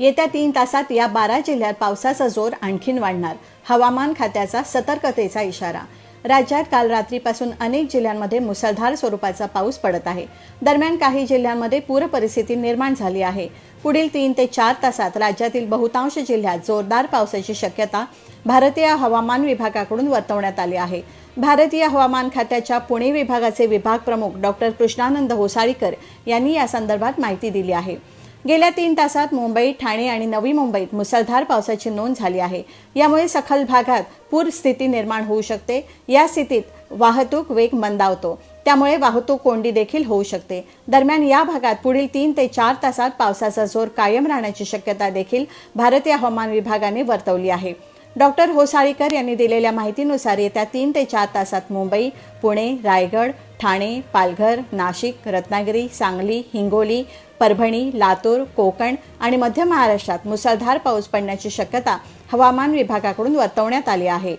येत्या तीन तासात या बारा जिल्ह्यात पावसाचा जोर आणखीन वाढणार. हवामान खात्याचा सतर्कतेचा इशारा. राज्यात काल रात्रीपासून अनेक जिल्ह्यांमध्ये मुसळधार स्वरूपाचा पाऊस पडत आहे. दरम्यान काही जिल्ह्यांमध्ये पूर परिस्थिती निर्माण झाली आहे. पुढील तीन ते चार तासात राज्यातील बहुतांश जिल्ह्यात जोरदार पावसाची शक्यता भारतीय हवामान विभागाकडून वर्तवण्यात आली आहे. भारतीय हवामान खात्याच्या पुणे विभागाचे विभाग प्रमुख डॉक्टर कृष्णानंद होसाळीकर यांनी या संदर्भात माहिती दिली आहे. गेल्या तीन तासात मुंबई ठाणे आणि नवी मुंबईत मुसळधार पावसाची नोंद झाली आहे. यामुळे सखल भागात पूर स्थिती निर्माण होऊ शकते. या स्थितीत वाहतूक वेग मंदावतो. त्यामुळे वाहतूक कोंडी देखील होऊ शकते. दरम्यान या भागात पुढील तीन ते चार तासात पावसाचा जोर कायम राहण्याची शक्यता देखील भारतीय हवामान विभागाने वर्तवली आहे. डॉक्टर होसाळीकर यांनी दिलेल्या माहितीनुसार येत्या तीन ते चार तासात मुंबई पुणे रायगड ठाणे पालघर नाशिक रत्नागिरी सांगली हिंगोली परभणी लातूर कोकण आणि मध्य महाराष्ट्रात मुसळधार पाऊस पडण्याची शक्यता हवामान विभागाकडून वर्तवण्यात आली आहे.